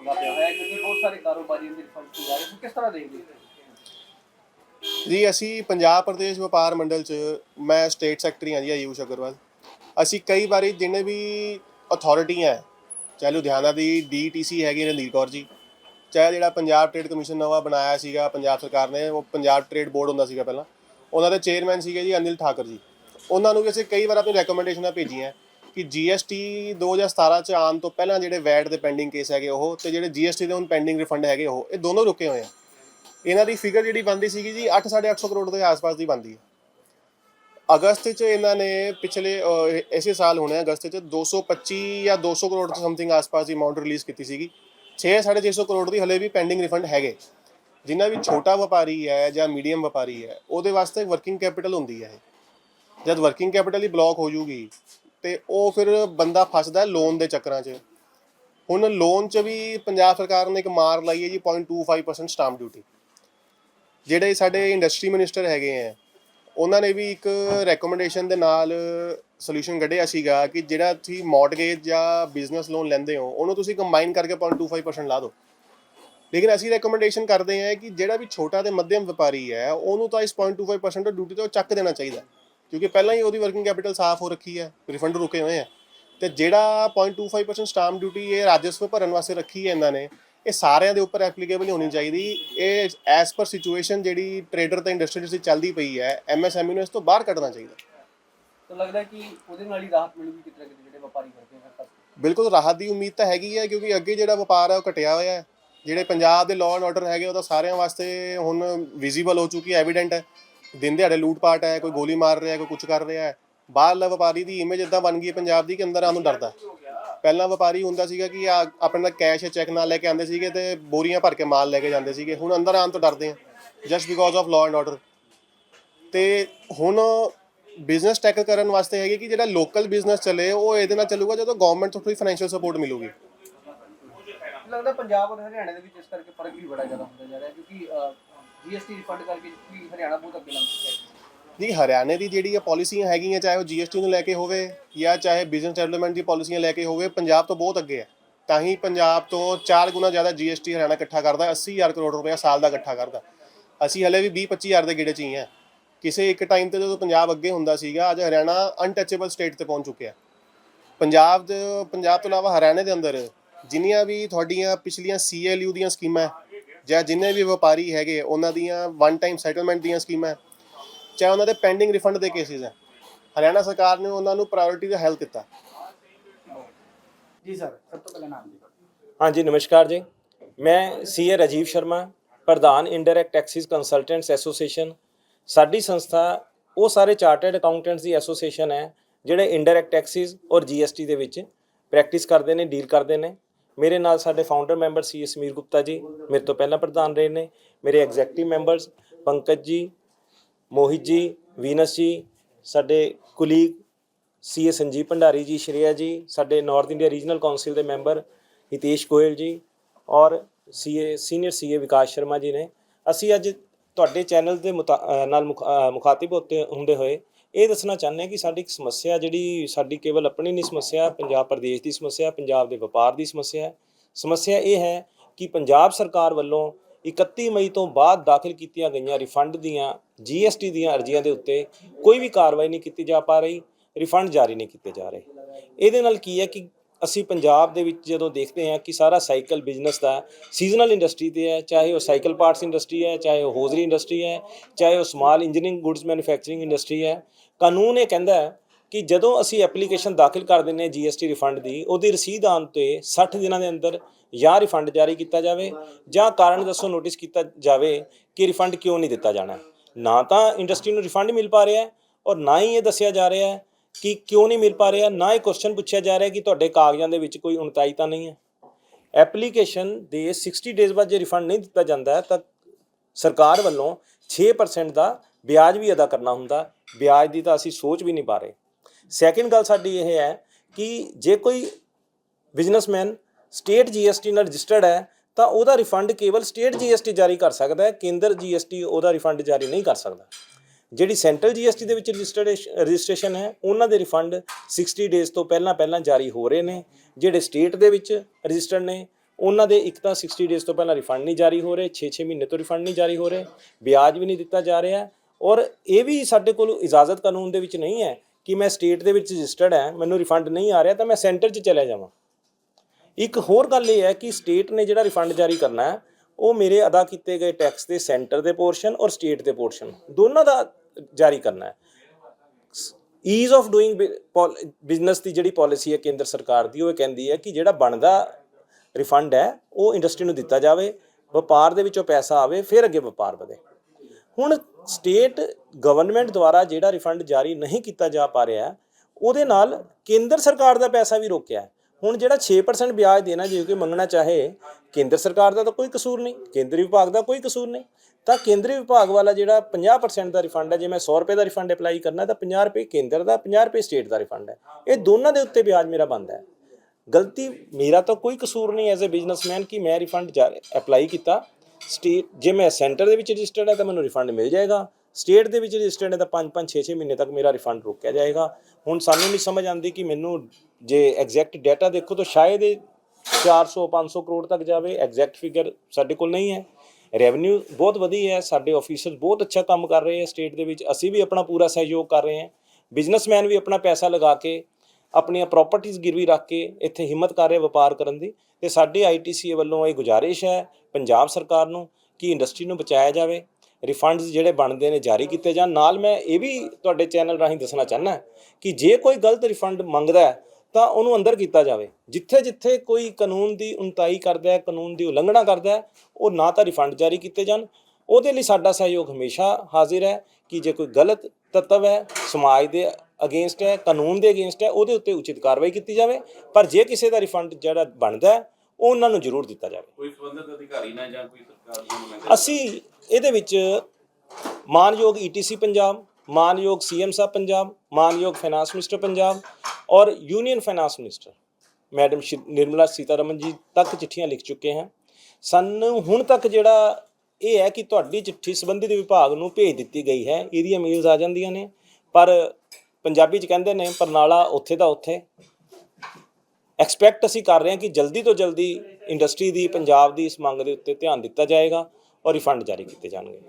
ਪੰਗਾ ਪਿਆ ਹੋਇਆ ਹੈ, ਕਿਉਂਕਿ ਬਹੁਤ ਸਾਰੇ ਕਾਰੋਬਾਰੀ ਇਹਦੇ ਰਿਫੰਡ ਜਾ ਰਹੇ ਹੋ ਕਿਸ ਤਰ੍ਹਾਂ ਦੇਖਦੇ ਹੋ? ਜੀ, ਅਸੀਂ ਪੰਜਾਬ ਪ੍ਰਦੇਸ਼ ਵਪਾਰ ਮੰਡਲ ਚ ਮੈਂ ਸਟੇਟ ਸੈਕਟਰੀ ਹਾਂ ਜੀ, ਆਯੂਸ਼ ਅਗਰਵਾਲ। ਅਸੀਂ ਕਈ ਵਾਰੀ ਜਿੰਨੇ ਵੀ ਅਥਾਰਟੀ ਹੈ, ਚਾਹੇ ਲੁਧਿਆਣਾ ਦੀ ਡੀਟੀਸੀ ਹੈਗੀ ਰਣਧੀਰ ਕੌਰ ਜੀ, ਚਾਹੇ ਜਿਹੜਾ ਪੰਜਾਬ ਟ੍ਰੇਡ ਕਮਿਸ਼ਨ ਨਵਾਂ ਬਣਾਇਆ ਸੀਗਾ, ਪੰਜਾਬ ਸਰਕਾਰ ਨੇ, ਉਹ ਪੰਜਾਬ ਟ੍ਰੇਡ ਬੋਰਡ ਹੁੰਦਾ ਸੀਗਾ ਪਹਿਲਾਂ। ਉਹਨਾਂ ਦੇ ਚੇਅਰਮੈਨ ਸੀਗੇ ਜੀ ਅਨਿਲ ਠਾਕਰ ਜੀ। ਉਹਨਾਂ ਨੂੰ ਵੀ ਅਸੀਂ ਕਈ ਵਾਰ ਆਪਣੀ ਰეკਮੈਂਡੇਸ਼ਨਾਂ ਭੇਜੀਆਂ। ਕਿ GST 2017 ਚ ਆਉਣ ਤੋਂ ਪਹਿਲਾਂ ਜਿਹੜੇ ਵੈਟ ਦੇ ਪੈਂਡਿੰਗ ਕੇਸ ਹੈਗੇ ਉਹ ਤੇ ਜਿਹੜੇ GST ਦੇ ਹੁਣ ਪੈਂਡਿੰਗ ਰਿਫੰਡ ਹੈਗੇ ਉਹ ਇਹ ਦੋਨੋਂ ਰੁਕੇ ਹੋਏ ਆ। ਇਹਨਾਂ ਦੀ ਫਿਗਰ ਜਿਹੜੀ ਬੰਦੀ ਸੀਗੀ ਜੀ 8 850 ਕਰੋੜ ਦੇ ਆਸ-ਪਾਸ ਦੀ ਬੰਦੀ ਹੈ। ਅਗਸਤ ਚ ਇਹਨਾਂ ਨੇ ਪਿਛਲੇ ਅਹ, ਇਸੇ ਸਾਲ ਹੋਣੇ ਅਗਸਤ ਚ 225 ਜਾਂ 200 ਕਰੋੜ ਤੋਂ ਸਮਥਿੰਗ ਆਸ-ਪਾਸ ਦੀ ਅਮਾਉਂਟ ਰਿਲੀਜ਼ ਕੀਤੀ ਸੀਗੀ। 6 650 ਕਰੋੜ ਦੀ ਹਲੇ ਵੀ ਪੈਂਡਿੰਗ ਰਿਫੰਡ ਹੈਗੇ। ਜਿੰਨਾ ਵੀ ਛੋਟਾ ਵਪਾਰੀ ਹੈ ਜਾਂ ਮੀਡੀਅਮ ਵਪਾਰੀ ਹੈ ਉਹਦੇ ਵਾਸਤੇ ਵਰਕਿੰਗ ਕੈਪੀਟਲ ਹੁੰਦੀ ਹੈ ਇਹ। ਜਦ ਵਰਕਿੰਗ ਕੈਪੀਟਲ ਹੀ ਬਲੌਕ ਹੋ ਜੂਗੀ ਤੇ ਉਹ ਫਿਰ ਬੰਦਾ ਫਸਦਾ ਲੋਨ ਦੇ ਚੱਕਰਾਂ 'ਚ। ਹੁਣ ਲੋਨ 'ਚ ਵੀ ਪੰਜਾਬ ਸਰਕਾਰ ਨੇ ਇੱਕ ਮਾਰ ਲਾਈ ਹੈ ਜੀ 0.25% ਸਟਾਮ ਡਿਊਟੀ ਜਿਹੜੇ ਸਾਡੇ ਇੰਡਸਟਰੀ ਮਿਨਿਸਟਰ ਹੈਗੇ ਆ ਉਹਨਾਂ ਨੇ ਵੀ ਇੱਕ ਰეკਮੈਂਡੇਸ਼ਨ ਦੇ ਨਾਲ ਸੋਲੂਸ਼ਨ ਕੱਢਿਆ ਸੀਗਾ ਕਿ ਜਿਹੜਾ ਤੁਸੀਂ ਮਾਰਟਗੇਜ ਜਾਂ ਬਿਜ਼ਨਸ ਲੋਨ ਲੈਂਦੇ ਹੋ, ਉਹਨੂੰ ਤੁਸੀਂ ਕੰਬਾਈਨ ਕਰਕੇ 0.25% ਲਾ ਦਿਓ। ਲੇਕਿਨ ਅਸੀਂ ਰეკਮੈਂਡੇਸ਼ਨ ਕਰਦੇ ਹਾਂ ਕਿ ਜਿਹੜਾ ਵੀ ਛੋਟਾ ਤੇ ਮੱਧਮ ਵਪਾਰੀ ਹੈ ਉਹਨੂੰ ਤਾਂ ਇਸ 0.25% ਡਿਊਟੀ ਤੋਂ ਚੱਕ ਦੇਣਾ ਚਾਹੀਦਾ। ਕਿਉਂਕਿ ਪਹਿਲਾਂ ਹੀ ਉਹਦੀ ਵਰਕਿੰਗ ਕੈਪੀਟਲ ਸਾਫ਼ ਹੋ ਰੱਖੀ ਹੈ ਰਿਫੰਡ ਰੁਕੇ ਹੋਏ ਆ ਤੇ ਜਿਹੜਾ 0.25% ਸਟਾਂਪ ਡਿਊਟੀ ਇਹ ਰਾਜਸਵ ਭਰਨ ਵਾਸਤੇ ਰੱਖੀ ਹੈ ਇਹਨਾਂ ਨੇ ਇਹ ਸਾਰਿਆਂ ਦੇ ਉੱਪਰ ਐਪਲੀਕੇਬਲ ਹੀ ਹੋਣੀ ਚਾਹੀਦੀ। ਇਹ ਐਸ ਪਰ ਸਿਚੁਏਸ਼ਨ ਜਿਹੜੀ ਟ੍ਰੇਡਰ ਤੇ ਇੰਡਸਟਰੀ ਦੀ ਚੱਲਦੀ ਪਈ ਹੈ ਐਮਐਸਐਮਈ ਨੂੰ ਇਸ ਤੋਂ ਬਾਹਰ ਕੱਢਣਾ ਚਾਹੀਦਾ। ਤਾਂ ਲੱਗਦਾ ਕਿ ਉਹਦੇ ਨਾਲ ਹੀ ਰਾਹਤ ਮਿਲੂਗੀ ਕਿਤੇ ਨਾ ਕਿਤੇ ਜਿਹੜੇ ਵਪਾਰੀ ਵਰਗੇ ਹਨ ਬਿਲਕੁਲ ਰਾਹਤ ਦੀ ਉਮੀਦ ਤਾਂ ਹੈਗੀ ਹੈ ਕਿਉਂਕਿ ਅੱਗੇ ਜਿਹੜਾ ਵਪਾਰ ਹੈ ਉਹ ਘਟਿਆ ਹੋਇਆ ਹੈ। ਜਿਹੜੇ ਪੰਜਾਬ ਦੇ ਲਾਅ ਐਂਡ ਆਰਡਰ ਹੈਗੇ ਉਹ ਤਾਂ ਸਾਰਿਆਂ ਵਾਸਤੇ ਹੁਣ ਵਿਜ਼ੀਬਲ ਹੋ ਚੁੱਕੀ ਹੈ ਐਵੀਡੈਂਟ ਹੈ। ਦਿਨ ਦਿਹਾੜੇ ਲੂਟਪਾਟ ਹੈ, ਕੋਈ ਗੋਲੀ ਮਾਰ ਰਿਹਾ, ਕੋਈ ਕੁਝ ਕਰ ਰਿਹਾ ਹੈ। ਬਾਹਰਲਾ ਵਪਾਰੀ ਦੀ ਇਮੇਜ ਇਦਾਂ ਬਣ ਗਈ ਪੰਜਾਬ ਦੀ, ਕਿ ਅੰਦਰ ਆਉਣ ਨੂੰ ਡਰਦਾ ਪਹਿਲਾਂ ਵਪਾਰੀ ਹੁੰਦਾ ਸੀਗਾ ਕਿ ਆ, ਆਪਣੇ ਨਾਲ ਕੈਸ਼ ਚੈੱਕ ਨਾਲ ਲੈ ਕੇ ਆਉਂਦੇ ਸੀਗੇ ਤੇ ਬੋਰੀਆਂ ਭਰ ਕੇ ਮਾਲ ਲੈ ਕੇ ਜਾਂਦੇ ਸੀਗੇ। ਹੁਣ ਅੰਦਰ ਆਉਣ ਤੋਂ ਡਰਦੇ ਆ just because of law and order ਤੇ ਹੁਣ ਬਿਜ਼ਨਸ ਟੈਕਲ ਕਰਨ ਵਾਸਤੇ ਹੈਗੇ ਕਿ ਜਿਹੜਾ ਲੋਕਲ ਬਿਜ਼ਨਸ ਚੱਲੇ, ਉਹ ਇਹਦੇ ਨਾਲ ਚੱਲੂਗਾ, ਜਦੋਂ ਗਵਰਨਮੈਂਟ ਤੋਂ ਥੋੜੀ ਫਾਈਨੈਂਸ਼ੀਅਲ ਸਪੋਰਟ ਮਿਲੂਗੀ। ਲੱਗਦਾ ਪੰਜਾਬ ਔਰ ਹਰਿਆਣਾ ਦੇ ਵਿੱਚ ਇਸ ਕਰਕੇ ਫ਼ਰਕ ਵੀ ਬੜਾ ਜ਼ਿਆਦਾ ਹੁੰਦਾ ਜਾ ਰਿਹਾ, ਕਿਉਂਕਿ ਜੀਐਸਟੀ ਰਿਫੰਡ ਕਰਕੇ ਵੀ ਹਰਿਆਣਾ ਬਹੁਤ ਅੱਗੇ ਲੰਘ ਚੁੱਕਾ ਹੈ। ਜੀ ਹਰਿਆਣੇ ਦੀ ਜਿਹੜੀ ਇਹ ਪਾਲਿਸੀਆਂ ਹੈਗੀਆਂ ਚਾਹੇ ਉਹ ਜੀਐਸਟੀ ਨੂੰ ਲੈ ਕੇ ਹੋਵੇ ਜਾਂ ਚਾਹੇ ਬਿਜ਼ਨਸ ਡਿਵੈਲਪਮੈਂਟ ਦੀ ਪਾਲਿਸੀਆਂ ਲੈ ਕੇ ਹੋਵੇ ਪੰਜਾਬ ਤੋਂ ਬਹੁਤ ਅੱਗੇ ਹੈ। ਤਾਂ ਹੀ ਪੰਜਾਬ ਤੋਂ 4 ਗੁਣਾ ਜ਼ਿਆਦਾ ਜੀਐਸਟੀ ਹਰਿਆਣਾ ਇਕੱਠਾ ਕਰਦਾ ਹੈ, 80000 ਕਰੋੜ ਰੁਪਏ ਸਾਲ ਦਾ ਇਕੱਠਾ ਕਰਦਾ। ਅਸੀਂ ਹਲੇ ਵੀ 20 25000 ਦੇ ਗੇੜੇ 'ਚ ਹੀ ਹਾਂ। ਕਿਸੇ ਇੱਕ ਟਾਈਮ ਤੇ ਜਦੋਂ ਪੰਜਾਬ ਅੱਗੇ ਹੁੰਦਾ ਸੀਗਾ ਅੱਜ ਹਰਿਆਣਾ ਅਨਟੱਚੇਬਲ ਸਟੇਟ ਤੇ ਪਹੁੰਚ ਚੁੱਕਿਆ ਪੰਜਾਬ ਦੇ ਪੰਜਾਬ ਤੋਂ ਇਲਾਵਾ ਹਰਿਆਣੇ ਦੇ ਅੰਦਰ ਜਿੰਨੀਆਂ ਵੀ ਤੁਹਾਡੀਆਂ ਪਿਛਲੀਆਂ ਸੀਐਲਯੂ ਦੀਆਂ ਸਕੀਮਾਂ ਜਾਂ ਜਿੰਨੇ ਵੀ ਵਪਾਰੀ ਹੈਗੇ ਉਹਨਾਂ ਦੀਆਂ ਵਨ ਟਾਈਮ ਸੈਟਲਮੈਂਟ ਦੀਆਂ ਸਕੀਮਾਂ ਚਾਹੇ ਉਹਨਾਂ ਦੇ ਪੈਂਡਿੰਗ ਰਿਫੰਡ ਦੇ ਕੇਸਿਸ ਹੈ। ਹਰਿਆਣਾ ਸਰਕਾਰ ਨੇ ਉਹਨਾਂ ਨੂੰ ਪ੍ਰਾਇੋਰਟੀ ਦਾ ਹੈਲਪ ਦਿੱਤਾ। ਜੀ ਸਰ ਸਭ ਤੋਂ ਪਹਿਲਾਂ ਨਾਮ ਜੀ। ਹਾਂਜੀ ਨਮਸਕਾਰ ਜੀ। ਮੈਂ ਸੀਏ ਰਾਜੀਵ ਸ਼ਰਮਾ ਪ੍ਰਧਾਨ ਇੰਡਾਇਰੈਕਟ ਟੈਕਸਿਸ ਕੰਸਲਟੈਂਟਸ ਐਸੋਸੀਏਸ਼ਨ ਸਾਡੀ ਸੰਸਥਾ ਉਹ ਸਾਰੇ ਚਾਰਟਰਡ ਅਕਾਊਂਟੈਂਟਸ ਦੀ ਐਸੋਸੀਏਸ਼ਨ ਹੈ ਜਿਹੜੇ ਇੰਡਾਇਰੈਕਟ ਟੈਕਸਿਸ ਔਰ ਜੀਐਸਟੀ ਦੇ ਵਿੱਚ ਪ੍ਰੈਕਟਿਸ ਕਰਦੇ ਨੇ ਡੀਲ ਕਰਦੇ ਨੇ। ਮੇਰੇ ਨਾਲ ਸਾਡੇ ਫਾਊਂਡਰ ਮੈਂਬਰ ਸੀ ਸਮੀਰ ਗੁਪਤਾ ਜੀ, ਮੇਰੇ ਤੋਂ ਪਹਿਲਾਂ ਪ੍ਰਧਾਨ ਰਹੇ ਨੇ। ਮੇਰੇ ਐਗਜ਼ੈਕਟਿਵ ਮੈਂਬਰਸ ਪੰਕਜ ਜੀ, ਮੋਹਿਤ ਜੀ, ਵੀਨਸ ਜੀ, ਸਾਡੇ ਕੁਲੀਗ ਸੀਏ ਸੰਜੀਵ ਭੰਡਾਰੀ ਜੀ, ਸ਼੍ਰੇਆ ਜੀ, ਸਾਡੇ ਨਾਰਥ ਇੰਡੀਆ ਰੀਜਨਲ ਕਾਉਂਸਲ ਦੇ ਮੈਂਬਰ ਹਿਤੇਸ਼ ਗੋਇਲ ਜੀ ਔਰ CA senior CA Vikas Sharma ji ਨੇ। ਅਸੀਂ ਅੱਜ ਤੁਹਾਡੇ ਚੈਨਲ ਦੇ ਮੁਤਾ- ਨਾਲ ਮੁਖ- ਮੁਖਾਤਿਬ ਹੁੰਦੇ ਹੁੰਦੇ ਹੋਏ ਇਹ ਦੱਸਣਾ ਚਾਹੁੰਦੇ ਹਾਂ ਕਿ ਸਾਡੀ ਇੱਕ ਸਮੱਸਿਆ ਜਿਹੜੀ ਸਾਡੀ ਕੇਵਲ ਆਪਣੀ ਨਹੀਂ ਸਮੱਸਿਆ, ਪੰਜਾਬ ਪ੍ਰਦੇਸ਼ ਦੀ ਸਮੱਸਿਆ, ਪੰਜਾਬ ਦੇ ਵਪਾਰ ਦੀ ਸਮੱਸਿਆ ਹੈ। ਸਮੱਸਿਆ ਇਹ ਹੈ ਕਿ ਪੰਜਾਬ ਸਰਕਾਰ ਵੱਲੋਂ 31 ਮਈ ਤੋਂ ਬਾਅਦ ਦਾਖਲ ਕੀਤੀਆਂ ਗਈਆਂ ਰਿਫੰਡ ਦੀਆਂ ਜੀਐਸਟੀ ਦੀਆਂ ਅਰਜ਼ੀਆਂ ਦੇ ਉੱਤੇ ਕੋਈ ਵੀ ਕਾਰਵਾਈ ਨਹੀਂ ਕੀਤੀ ਜਾ ਪਾ ਰਹੀ, ਰਿਫੰਡ ਜਾਰੀ ਨਹੀਂ ਕੀਤੇ ਜਾ ਰਹੇ। ਇਹਦੇ ਨਾਲ ਕੀ ਹੈ ਕਿ ਅਸੀਂ ਪੰਜਾਬ ਦੇ ਵਿੱਚ ਜਦੋਂ ਦੇਖਦੇ ਹਾਂ ਕਿ ਸਾਰਾ ਸਾਈਕਲ ਬਿਜ਼ਨਸ ਦਾ ਸੀਜ਼ਨਲ ਇੰਡਸਟਰੀ ਤੇ ਹੈ, ਚਾਹੇ ਉਹ ਸਾਈਕਲ ਪਾਰਟਸ ਇੰਡਸਟਰੀ ਹੈ, ਚਾਹੇ ਉਹ ਹੋਜ਼ਰੀ ਇੰਡਸਟਰੀ ਹੈ, ਚਾਹੇ ਉਹ small engineering goods manufacturing industry ਹੈ, ਕਾਨੂੰਨ ਇਹ ਕਹਿੰਦਾ ਹੈ ਕਿ ਜਦੋਂ ਅਸੀਂ ਐਪਲੀਕੇਸ਼ਨ ਦਾਖਲ ਕਰ ਦਿੰਦੇ ਹਾਂ ਜੀਐਸਟੀ ਰਿਫੰਡ ਦੀ, ਉਹਦੀ ਰਸੀਦ ਆਉਣ ਤੇ 60 ਦਿਨਾਂ ਦੇ ਅੰਦਰ ਜਾਂ ਰਿਫੰਡ ਜਾਰੀ ਕੀਤਾ ਜਾਵੇ ਜਾਂ ਕਾਰਨ ਦੱਸੋ ਨੋਟਿਸ ਕੀਤਾ ਜਾਵੇ ਕਿ ਰਿਫੰਡ ਕਿਉਂ ਨਹੀਂ ਦਿੱਤਾ ਜਾਣਾ। ਨਾ ਤਾਂ ਇੰਡਸਟਰੀ ਨੂੰ ਰਿਫੰਡ ਮਿਲ ਪਾ ਰਿਹਾ ਔਰ ਨਾ ਹੀ ਇਹ ਦੱਸਿਆ ਜਾ ਰਿਹਾ ਹੈ ਕਿ ਕਿਉਂ ਨਹੀਂ ਮਿਲ ਪਾ ਰਿਹਾ? ਨਾ ਇਹ ਕੁਐਸਚਨ ਪੁੱਛਿਆ ਜਾ ਰਿਹਾ ਕਿ ਤੁਹਾਡੇ ਕਾਗਜ਼ਾਂ ਦੇ ਵਿੱਚ ਕੋਈ ਉਣਤਾਈ ਤਾਂ ਨਹੀਂ ਹੈ। ਐਪਲੀਕੇਸ਼ਨ ਦੇ 60 ਡੇਜ਼ ਬਾਅਦ ਜੇ ਰਿਫੰਡ ਨਹੀਂ ਦਿੱਤਾ ਜਾਂਦਾ ਤਾਂ ਸਰਕਾਰ ਵੱਲੋਂ 6% ਦਾ ਵਿਆਜ ਵੀ ਅਦਾ ਕਰਨਾ ਹੁੰਦਾ। ਵਿਆਜ ਦੀ ਤਾਂ ਅਸੀਂ ਸੋਚ ਵੀ ਨਹੀਂ ਪਾ ਰਹੇ। ਸੈਕਿੰਡ ਗੱਲ ਸਾਡੀ ਇਹ ਹੈ ਕਿ ਜੇ ਕੋਈ ਬਿਜ਼ਨਸਮੈਨ ਸਟੇਟ ਜੀਐਸਟੀ ਨਾਲ ਰਜਿਸਟਰਡ ਹੈ, ਤਾਂ ਉਹਦਾ ਰਿਫੰਡ ਕੇਵਲ ਸਟੇਟ ਜੀਐਸਟੀ ਜਾਰੀ ਕਰ ਸਕਦਾ ਹੈ। ਕੇਂਦਰ ਜੀਐਸਟੀ ਉਹਦਾ ਰਿਫੰਡ ਜਾਰੀ ਨਹੀਂ ਕਰ ਸਕਦਾ। ਜਿਹੜੀ ਸੈਂਟਰਲ ਜੀਐਸਟੀ ਦੇ ਵਿੱਚ ਰਜਿਸਟਰਡ ਰਜਿਸਟ੍ਰੇਸ਼ਨ ਹੈ, ਉਹਨਾਂ ਦੇ ਰਿਫੰਡ 60 ਡੇਜ਼ ਤੋਂ ਪਹਿਲਾਂ ਪਹਿਲਾਂ ਜਾਰੀ ਹੋ ਰਹੇ ਨੇ। ਜਿਹੜੇ ਸਟੇਟ ਦੇ ਵਿੱਚ ਰਜਿਸਟਰਡ ਨੇ, ਉਹਨਾਂ ਦੇ ਇੱਕ ਤਾਂ 60 ਡੇਜ਼ ਤੋਂ ਪਹਿਲਾਂ ਰਿਫੰਡ ਨਹੀਂ ਜਾਰੀ ਹੋ ਰਹੇ 6-6 ਮਹੀਨੇ ਤੋਂ ਰਿਫੰਡ ਨਹੀਂ ਜਾਰੀ ਹੋ ਰਹੇ, ਵਿਆਜ ਵੀ ਨਹੀਂ ਦਿੱਤਾ ਜਾ ਰਿਹਾ। ਔਰ ਇਹ ਵੀ ਸਾਡੇ ਕੋਲ ਇਜਾਜ਼ਤ ਕਾਨੂੰਨ ਦੇ ਵਿੱਚ ਨਹੀਂ ਹੈ ਕਿ ਮੈਂ ਸਟੇਟ ਦੇ ਵਿੱਚ ਰਜਿਸਟਰਡ ਹੈ, ਮੈਨੂੰ ਰਿਫੰਡ ਨਹੀਂ ਆ ਰਿਹਾ ਤਾਂ ਮੈਂ ਸੈਂਟਰ 'ਚ ਚਲਿਆ ਜਾਵਾਂ। ਇੱਕ ਹੋਰ ਗੱਲ ਇਹ ਹੈ ਕਿ ਸਟੇਟ ਨੇ ਜਿਹੜਾ ਰਿਫੰਡ ਜਾਰੀ ਕਰਨਾ ਹੈ, ਉਹ ਮੇਰੇ ਅਦਾ ਕੀਤੇ ਗਏ ਟੈਕਸ ਦੇ ਸੈਂਟਰ ਦੇ ਪੋਰਸ਼ਨ ਔਰ ਸਟੇਟ ਦੇ ਪੋਰਸ਼ਨ। ਦੋਨਾਂ ਦਾ ਜਾਰੀ ਕਰਨਾ ਹੈ। ਈਜ਼ ਆਫ ਡੂਇੰਗ ਬਿਜ਼ਨਸ ਦੀ ਜਿਹੜੀ ਪਾਲਿਸੀ ਹੈ ਕੇਂਦਰ ਸਰਕਾਰ ਦੀ, ਉਹ ਇਹ ਕਹਿੰਦੀ ਹੈ ਕਿ ਜਿਹੜਾ ਬਣਦਾ ਰਿਫੰਡ ਹੈ, ਉਹ ਇੰਡਸਟਰੀ ਨੂੰ ਦਿੱਤਾ ਜਾਵੇ, ਵਪਾਰ ਦੇ ਵਿੱਚੋਂ ਪੈਸਾ ਆਵੇ, ਫਿਰ ਅੱਗੇ ਵਪਾਰ ਵਧੇ। ਹੁਣ ਸਟੇਟ ਗਵਰਨਮੈਂਟ ਦੁਆਰਾ ਜਿਹੜਾ ਰਿਫੰਡ ਜਾਰੀ ਨਹੀਂ ਕੀਤਾ ਜਾ ਪਾ ਰਿਹਾ, ਉਹਦੇ ਨਾਲ ਕੇਂਦਰ ਸਰਕਾਰ ਦਾ ਪੈਸਾ ਵੀ ਰੋਕਿਆ ਹੁਣ ਜਿਹੜਾ 6% ਵਿਆਜ ਦੇਣਾ ਜੇ ਕੋਈ ਮੰਗਣਾ ਚਾਹੇ, ਕੇਂਦਰ ਸਰਕਾਰ ਦਾ ਤਾਂ ਕੋਈ ਕਸੂਰ ਨਹੀਂ, ਕੇਂਦਰੀ ਵਿਭਾਗ ਦਾ ਕੋਈ ਕਸੂਰ ਨਹੀਂ। ਤਾਂ ਕੇਂਦਰੀ ਵਿਭਾਗ ਵਾਲਾ ਜਿਹੜਾ 50% ਦਾ ਰਿਫੰਡ ਹੈ, ਜੇ ਮੈਂ 100 ਰੁਪਏ ਦਾ ਰਿਫੰਡ ਅਪਲਾਈ ਕਰਨਾ, ਤਾਂ 50 ਰੁਪਏ ਕੇਂਦਰ ਦਾ 50 ਰੁਪਏ ਸਟੇਟ ਦਾ ਰਿਫੰਡ ਹੈ। ਇਹ ਦੋਨਾਂ ਦੇ ਉੱਤੇ ਵਿਆਜ ਮੇਰਾ ਬਣਦਾ ਹੈ। ਗਲਤੀ ਮੇਰਾ ਤਾਂ ਕੋਈ ਕਸੂਰ ਨਹੀਂ ਐਜ਼ ਅ ਬਿਜ਼ਨਸਮੈਨ ਕਿ ਮੈਂ ਰਿਫੰਡ ਅਪਲਾਈ ਕੀਤਾ। ਸਟੇਟ ਜੇ ਮੈਂ ਸੈਂਟਰ ਦੇ ਵਿੱਚ ਰਜਿਸਟਰਡ ਹੈ, ਤਾਂ ਮੈਨੂੰ ਰਿਫੰਡ ਮਿਲ ਜਾਏਗਾ। ਸਟੇਟ ਦੇ ਵਿੱਚ ਰਜਿਸਟਰਡ ਹੈ, ਤਾਂ 5 5 6 6 ਮਹੀਨੇ ਤੱਕ ਮੇਰਾ ਰਿਫੰਡ ਰੋਕਿਆ ਜਾਏਗਾ। ਹੁਣ ਸਾਨੂੰ ਨਹੀਂ ਸਮਝ ਆਉਂਦੀ ਕਿ ਮੈਨੂੰ ਜੇ ਐਗਜ਼ੈਕਟ ਡਾਟਾ ਦੇਖੋ ਤਾਂ ਸ਼ਾਇਦ ਇਹ 400 500 ਕਰੋੜ ਤੱਕ ਜਾਵੇ। ਐਗਜ਼ੈਕਟ ਫਿਗਰ ਸਾਡੇ ਕੋਲ ਨਹੀਂ ਹੈ। ਰੈਵਨਿਊ ਬਹੁਤ ਵਧੀਆ ਹੈ, ਸਾਡੇ ਆਫੀਸਰ ਬਹੁਤ ਅੱਛਾ ਕੰਮ ਕਰ ਰਹੇ ਹੈ ਸਟੇਟ ਦੇ ਵਿੱਚ, ਅਸੀਂ ਵੀ ਆਪਣਾ ਪੂਰਾ ਸਹਿਯੋਗ ਕਰ ਰਹੇ ਹਾਂ। ਬਿਜ਼ਨਸਮੈਨ ਵੀ ਆਪਣਾ ਪੈਸਾ ਲਗਾ ਕੇ, ਆਪਣੀਆਂ ਪ੍ਰਾਪਰਟੀਆਂ ਗਿਰਵੀ ਰੱਖ ਕੇ ਇੱਥੇ ਹਿੰਮਤ ਕਰ ਰਹੇ ਵਪਾਰ ਕਰਨ ਦੀ ਤੇ ਸਾਡੇ ਆਈਟੀਸੀ ਵੱਲੋਂ ਇਹ ਗੁਜ਼ਾਰਿਸ਼ ਹੈ ਪੰਜਾਬ ਸਰਕਾਰ ਨੂੰ ਕਿ ਇੰਡਸਟਰੀ ਨੂੰ ਬਚਾਇਆ ਜਾਵੇ ਰਿਫੰਡਸ ਜਿਹੜੇ ਬਣਦੇ ਨੇ ਜਾਰੀ ਕੀਤੇ ਜਾਣ। ਨਾਲ ਮੈਂ ਇਹ ਵੀ ਤੁਹਾਡੇ ਚੈਨਲ ਰਾਹੀਂ ਦੱਸਣਾ ਚਾਹੁੰਦਾ ਕਿ ਜੇ ਕੋਈ ਗਲਤ ਰਿਫੰਡ ਮੰਗਦਾ ਹੈ ਤਾਂ ਉਹਨੂੰ ਅੰਦਰ ਕੀਤਾ ਜਾਵੇ। ਜਿੱਥੇ ਜਿੱਥੇ ਕੋਈ ਕਾਨੂੰਨ ਦੀ ਉਨਤਾਈ ਕਰਦਾ ਹੈ ਕਾਨੂੰਨ ਦੀ ਉਲੰਘਣਾ ਕਰਦਾ ਹੈ ਉਹ ਨਾ ਤਾਂ ਰਿਫੰਡ ਜਾਰੀ ਕੀਤੇ ਜਾਣ। ਉਹਦੇ ਲਈ ਸਾਡਾ ਸਹਿਯੋਗ ਹਮੇਸ਼ਾ ਹਾਜ਼ਰ ਹੈ ਕਿ ਜੇ ਕੋਈ ਗਲਤ ਤੱਤਵ ਹੈ ਸਮਾਜ ਦੇ ਅਗੇਂਸਟ ਹੈ ਕਾਨੂੰਨ ਦੇ ਅਗੇਂਸਟ ਹੈ ਉਹਦੇ ਉੱਤੇ ਉਚਿਤ ਕਾਰਵਾਈ ਕੀਤੀ ਜਾਵੇ। ਪਰ ਜੇ ਕਿਸੇ ਦਾ ਰਿਫੰਡ ਜਿਹੜਾ ਬਣਦਾ ਹੈ ਉਹ ਉਹਨਾਂ ਨੂੰ ਜ਼ਰੂਰ ਦਿੱਤਾ ਜਾਵੇ। ਕੋਈ ਸੰਬੰਧਿਤ ਅਧਿਕਾਰੀ ਨਾਲ ਜਾਂ ਕੋਈ ਸਰਕਾਰ ਦੀ ਨੁਮਾਇੰਦਾ ਅਸੀਂ ਇਹਦੇ ਵਿੱਚ ਮਾਨਯੋਗ ਈਟੀਸੀ ਪੰਜਾਬ ਮਾਨਯੋਗ ਸੀਐਮ ਸਾਹਿਬ ਪੰਜਾਬ ਮਾਨਯੋਗ ਫਾਈਨਾਂਸ ਮਿਨਿਸਟਰ ਪੰਜਾਬ ਔਰ union finance minister madam Shri Nirmala Sitharaman ji ਤੱਕ ਚਿੱਠੀਆਂ ਲਿਖ ਚੁੱਕੇ ਹਾਂ ਸਾਨੂੰ ਹੁਣ ਤੱਕ ਜਿਹੜਾ ਇਹ ਹੈ ਕਿ ਤੁਹਾਡੀ ਚਿੱਠੀ ਸੰਬੰਧਿਤ ਵਿਭਾਗ ਨੂੰ ਭੇਜ ਦਿੱਤੀ ਗਈ ਹੈ। ਇਹਦੀਆਂ ਮੇਲਸ ਆ ਜਾਂਦੀਆਂ ਨੇ। ਪਰ ਪੰਜਾਬੀ ਚ ਕਹਿੰਦੇ ਨੇ ਪਰਨਾਲਾ ਉੱਥੇ ਦਾ ਉੱਥੇ। ਐਕਸਪੈਕਟ ਅਸੀਂ ਕਰ ਰਹੇ ਹਾਂ ਕਿ ਜਲਦੀ ਤੋਂ ਜਲਦੀ ਇੰਡਸਟਰੀ ਦੀ, ਪੰਜਾਬ ਦੀ ਇਸ ਮੰਗ ਦੇ ਉੱਤੇ ਧਿਆਨ ਦਿੱਤਾ ਜਾਏਗਾ ਔਰ ਰਿਫੰਡ ਜਾਰੀ ਕੀਤੇ ਜਾਣਗੇ।